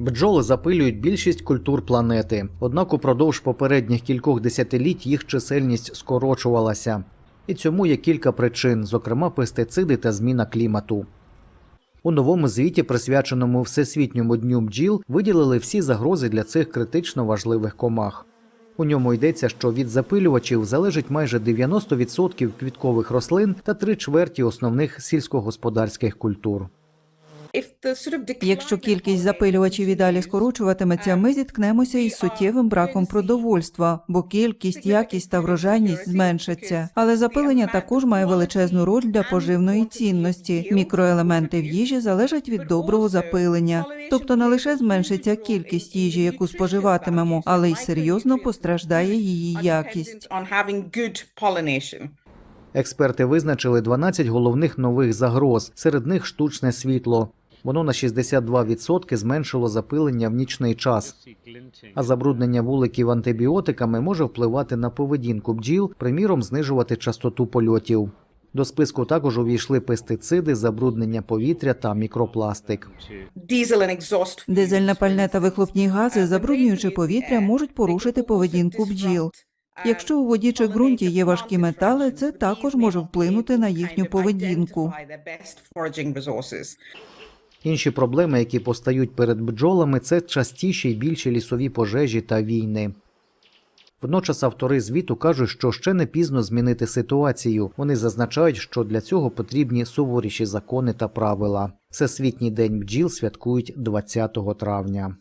Бджоли запилюють більшість культур планети. Однак упродовж попередніх кількох десятиліть їх чисельність скорочувалася. І цьому є кілька причин, зокрема пестициди та зміна клімату. У новому звіті, присвяченому Всесвітньому дню бджіл, виділили всі загрози для цих критично важливих комах. У ньому йдеться, що від запилювачів залежить майже 90% квіткових рослин та три чверті основних сільськогосподарських культур. Якщо кількість запилювачів і далі скорочуватиметься, ми зіткнемося із суттєвим браком продовольства, бо кількість, якість та врожайність зменшаться. Але запилення також має величезну роль для поживної цінності. Мікроелементи в їжі залежать від доброго запилення, тобто не лише зменшиться кількість їжі, яку споживатимемо, але й серйозно постраждає її якість. Експерти визначили 12 головних нових загроз, серед них штучне світло. Воно на 62% зменшило запилення в нічний час. А забруднення вуликів антибіотиками може впливати на поведінку бджіл, приміром, знижувати частоту польотів. До списку також увійшли пестициди, забруднення повітря та мікропластик. Дизельне пальне та вихлопні гази, забруднюючи повітря, можуть порушити поведінку бджіл. Якщо у воді чи ґрунті є важкі метали, це також може вплинути на їхню поведінку. Інші проблеми, які постають перед бджолами, це частіші й більші лісові пожежі та війни. Водночас автори звіту кажуть, що ще не пізно змінити ситуацію. Вони зазначають, що для цього потрібні суворіші закони та правила. Всесвітній день бджіл святкують 20 травня.